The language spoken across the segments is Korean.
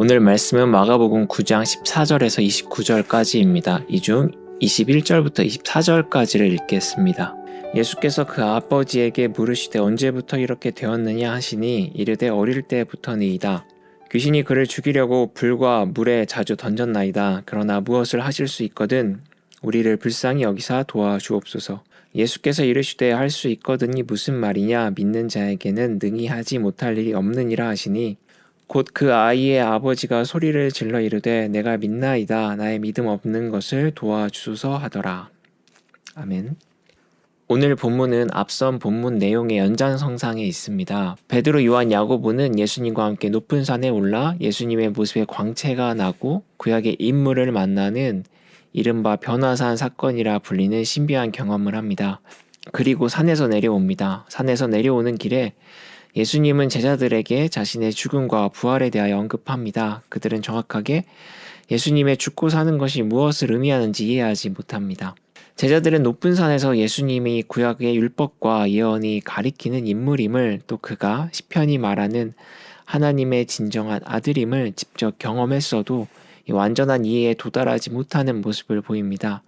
오늘 말씀은 마가복음 9장 14절에서 29절까지입니다. 이 중 21절부터 24절까지를 읽겠습니다. 예수께서 그 아버지에게 물으시되 언제부터 이렇게 되었느냐 하시니 이르되 어릴 때부터니이다. 귀신이 그를 죽이려고 불과 물에 자주 던졌나이다. 그러나 무엇을 하실 수 있거든 우리를 불쌍히 여기사 도와주옵소서. 예수께서 이르시되 할 수 있거든이 무슨 말이냐 믿는 자에게는 능히 하지 못할 일이 없느니라 하시니 곧 그 아이의 아버지가 소리를 질러 이르되 내가 믿나이다 나의 믿음 없는 것을 도와주소서 하더라. 아멘. 오늘 본문은 앞선 본문 내용의 연장성상에 있습니다. 베드로, 요한, 야고보는 예수님과 함께 높은 산에 올라 예수님의 모습에 광채가 나고 구약의 인물을 만나는 이른바 변화산 사건이라 불리는 신비한 경험을 합니다. 그리고 산에서 내려옵니다. 산에서 내려오는 길에 예수님은 제자들에게 자신의 죽음과 부활에 대하여 언급합니다. 그들은 정확하게 예수님의 죽고 사는 것이 무엇을 의미하는지 이해하지 못합니다. 제자들은 높은 산에서 예수님이 구약의 율법과 예언이 가리키는 인물임을 또 그가 시편이 말하는 하나님의 진정한 아들임을 직접 경험했어도 완전한 이해에 도달하지 못하는 모습을 보입니다.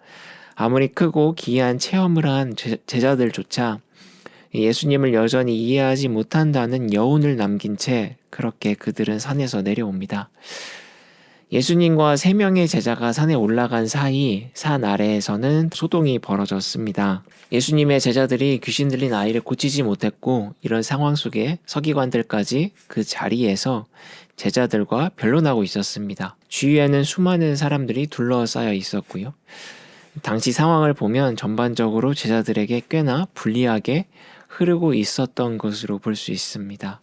아무리 크고 기이한 체험을 한 제자들조차 예수님을 여전히 이해하지 못한다는 여운을 남긴 채 그렇게 그들은 산에서 내려옵니다. 예수님과 세 명의 제자가 산에 올라간 사이 산 아래에서는 소동이 벌어졌습니다. 예수님의 제자들이 귀신 들린 아이를 고치지 못했고 이런 상황 속에 서기관들까지 그 자리에서 제자들과 변론하고 있었습니다. 주위에는 수많은 사람들이 둘러싸여 있었고요. 당시 상황을 보면 전반적으로 제자들에게 꽤나 불리하게 흐르고 있었던 것으로 볼 수 있습니다.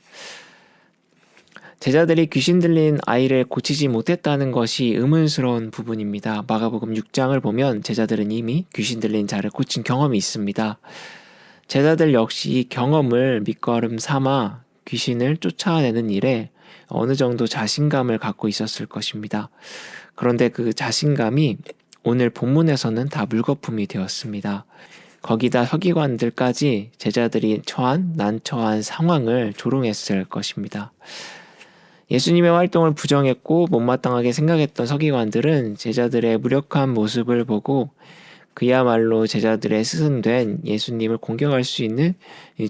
제자들이 귀신 들린 아이를 고치지 못했다는 것이 의문스러운 부분입니다. 마가복음 6장을 보면 제자들은 이미 귀신 들린 자를 고친 경험이 있습니다. 제자들 역시 경험을 밑거름 삼아 귀신을 쫓아내는 일에 어느 정도 자신감을 갖고 있었을 것입니다. 그런데 그 자신감이 오늘 본문에서는 다 물거품이 되었습니다. 거기다 서기관들까지 제자들이 처한 난처한 상황을 조롱했을 것입니다. 예수님의 활동을 부정했고 못마땅하게 생각했던 서기관들은 제자들의 무력한 모습을 보고 그야말로 제자들의 스승된 예수님을 공격할 수 있는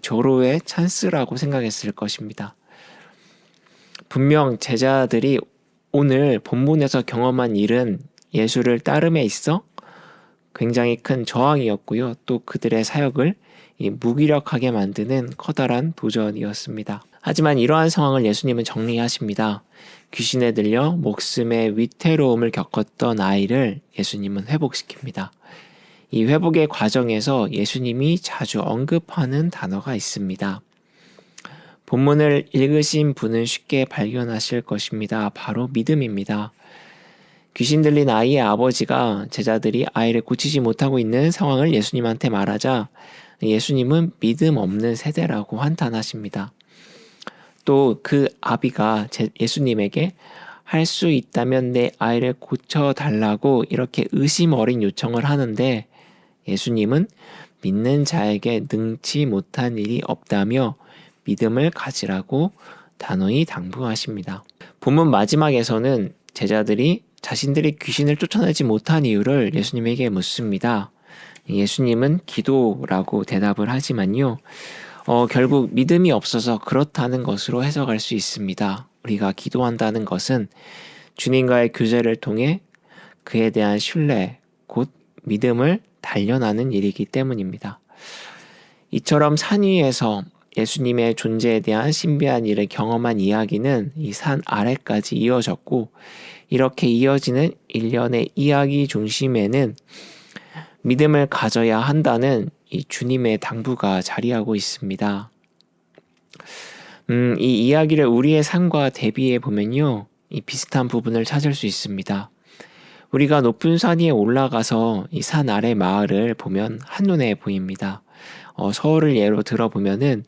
조로의 찬스라고 생각했을 것입니다. 분명 제자들이 오늘 본문에서 경험한 일은 예수를 따름에 있어 굉장히 큰 저항이었고요. 또 그들의 사역을 무기력하게 만드는 커다란 도전이었습니다. 하지만 이러한 상황을 예수님은 정리하십니다. 귀신에 들려 목숨의 위태로움을 겪었던 아이를 예수님은 회복시킵니다. 이 회복의 과정에서 예수님이 자주 언급하는 단어가 있습니다. 본문을 읽으신 분은 쉽게 발견하실 것입니다. 바로 믿음입니다. 귀신 들린 아이의 아버지가 제자들이 아이를 고치지 못하고 있는 상황을 예수님한테 말하자 예수님은 믿음 없는 세대라고 한탄하십니다. 또 그 아비가 예수님에게 할 수 있다면 내 아이를 고쳐달라고 이렇게 의심 어린 요청을 하는데 예수님은 믿는 자에게 능치 못한 일이 없다며 믿음을 가지라고 단호히 당부하십니다. 본문 마지막에서는 제자들이 자신들이 귀신을 쫓아내지 못한 이유를 예수님에게 묻습니다. 예수님은 기도라고 대답을 하지만요. 어, 결국 믿음이 없어서 그렇다는 것으로 해석할 수 있습니다. 우리가 기도한다는 것은 주님과의 교제를 통해 그에 대한 신뢰, 곧 믿음을 단련하는 일이기 때문입니다. 이처럼 산 위에서 예수님의 존재에 대한 신비한 일을 경험한 이야기는 이 산 아래까지 이어졌고, 이렇게 이어지는 일련의 이야기 중심에는 믿음을 가져야 한다는 이 주님의 당부가 자리하고 있습니다. 음, 이 이야기를 우리의 삶과 대비해 보면요. 이 비슷한 부분을 찾을 수 있습니다. 우리가 높은 산 위에 올라가서 이 산 아래 마을을 보면 한눈에 보입니다. 어, 서울을 예로 들어보면은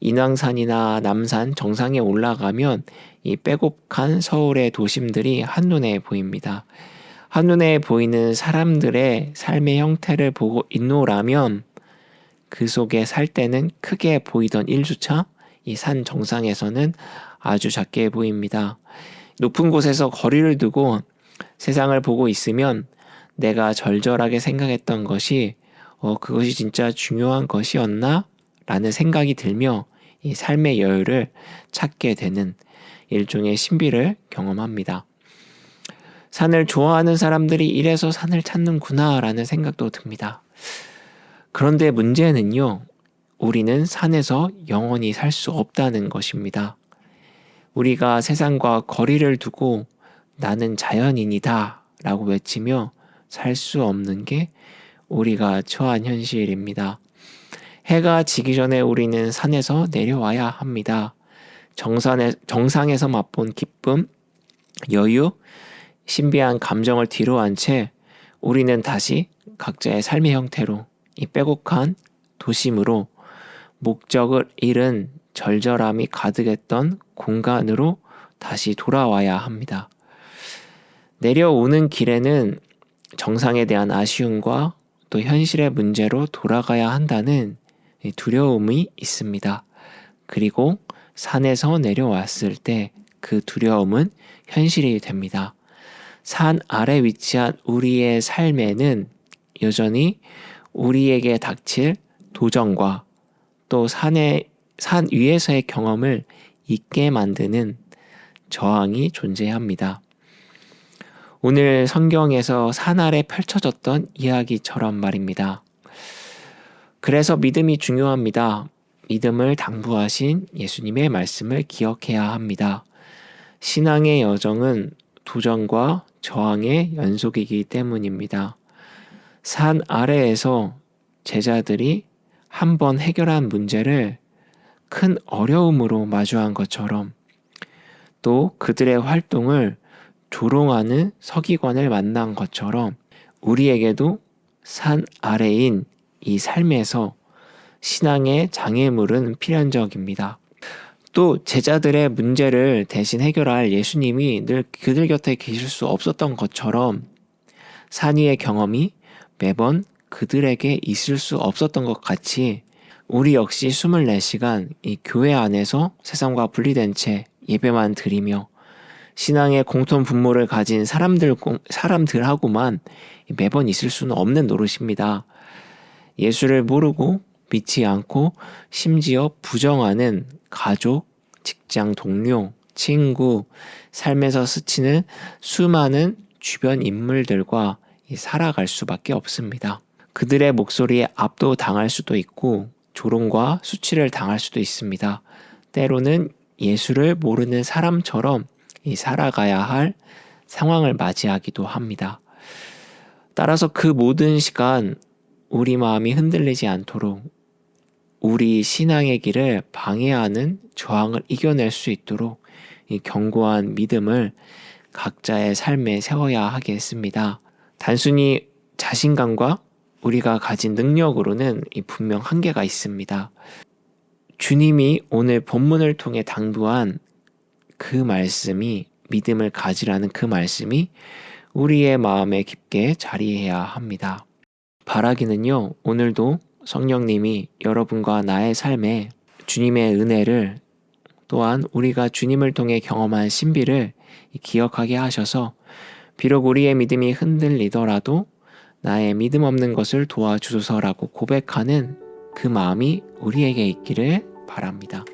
인왕산이나 남산 정상에 올라가면 이 빼곡한 서울의 도심들이 한눈에 보입니다. 한눈에 보이는 사람들의 삶의 형태를 보고 있노라면 그 속에 살 때는 크게 보이던 일주차 이 산 정상에서는 아주 작게 보입니다. 높은 곳에서 거리를 두고 세상을 보고 있으면 내가 절절하게 생각했던 것이 어, 그것이 진짜 중요한 것이었나? 라는 생각이 들며 이 삶의 여유를 찾게 되는 일종의 신비를 경험합니다. 산을 좋아하는 사람들이 이래서 산을 찾는구나 라는 생각도 듭니다. 그런데 문제는요, 우리는 산에서 영원히 살 수 없다는 것입니다. 우리가 세상과 거리를 두고 나는 자연인이다 라고 외치며 살 수 없는 게 우리가 처한 현실입니다. 해가 지기 전에 우리는 산에서 내려와야 합니다. 정산에, 정상에서 맛본 기쁨, 여유, 신비한 감정을 뒤로 한 채 우리는 다시 각자의 삶의 형태로 이 빼곡한 도심으로 목적을 잃은 절절함이 가득했던 공간으로 다시 돌아와야 합니다. 내려오는 길에는 정상에 대한 아쉬움과 또 현실의 문제로 돌아가야 한다는 두려움이 있습니다. 그리고 산에서 내려왔을 때 그 두려움은 현실이 됩니다. 산 아래 위치한 우리의 삶에는 여전히 우리에게 닥칠 도전과 또 산의 산 위에서의 경험을 잊게 만드는 저항이 존재합니다. 오늘 성경에서 산 아래 펼쳐졌던 이야기처럼 말입니다. 그래서 믿음이 중요합니다. 믿음을 당부하신 예수님의 말씀을 기억해야 합니다. 신앙의 여정은 도전과 저항의 연속이기 때문입니다. 산 아래에서 제자들이 한 번 해결한 문제를 큰 어려움으로 마주한 것처럼 또 그들의 활동을 조롱하는 서기관을 만난 것처럼 우리에게도 산 아래인 이 삶에서 신앙의 장애물은 필연적입니다. 또 제자들의 문제를 대신 해결할 예수님이 늘 그들 곁에 계실 수 없었던 것처럼 산 위의 경험이 매번 그들에게 있을 수 없었던 것 같이 우리 역시 24시간 이 교회 안에서 세상과 분리된 채 예배만 드리며 신앙의 공통 분모를 가진 사람들, 사람들하고만 매번 있을 수는 없는 노릇입니다. 예수를 모르고 믿지 않고 심지어 부정하는 가족, 직장 동료, 친구, 삶에서 스치는 수많은 주변 인물들과 살아갈 수밖에 없습니다. 그들의 목소리에 압도당할 수도 있고 조롱과 수치를 당할 수도 있습니다. 때로는 예수를 모르는 사람처럼 살아가야 할 상황을 맞이하기도 합니다. 따라서 그 모든 시간 우리 마음이 흔들리지 않도록 우리 신앙의 길을 방해하는 저항을 이겨낼 수 있도록 이 견고한 믿음을 각자의 삶에 세워야 하겠습니다. 단순히 자신감과 우리가 가진 능력으로는 분명 한계가 있습니다. 주님이 오늘 본문을 통해 당부한 그 말씀이 믿음을 가지라는 그 말씀이 우리의 마음에 깊게 자리해야 합니다. 바라기는요, 오늘도 성령님이 여러분과 나의 삶에 주님의 은혜를 또한 우리가 주님을 통해 경험한 신비를 기억하게 하셔서 비록 우리의 믿음이 흔들리더라도 나의 믿음 없는 것을 도와주소서라고 고백하는 그 마음이 우리에게 있기를 바랍니다.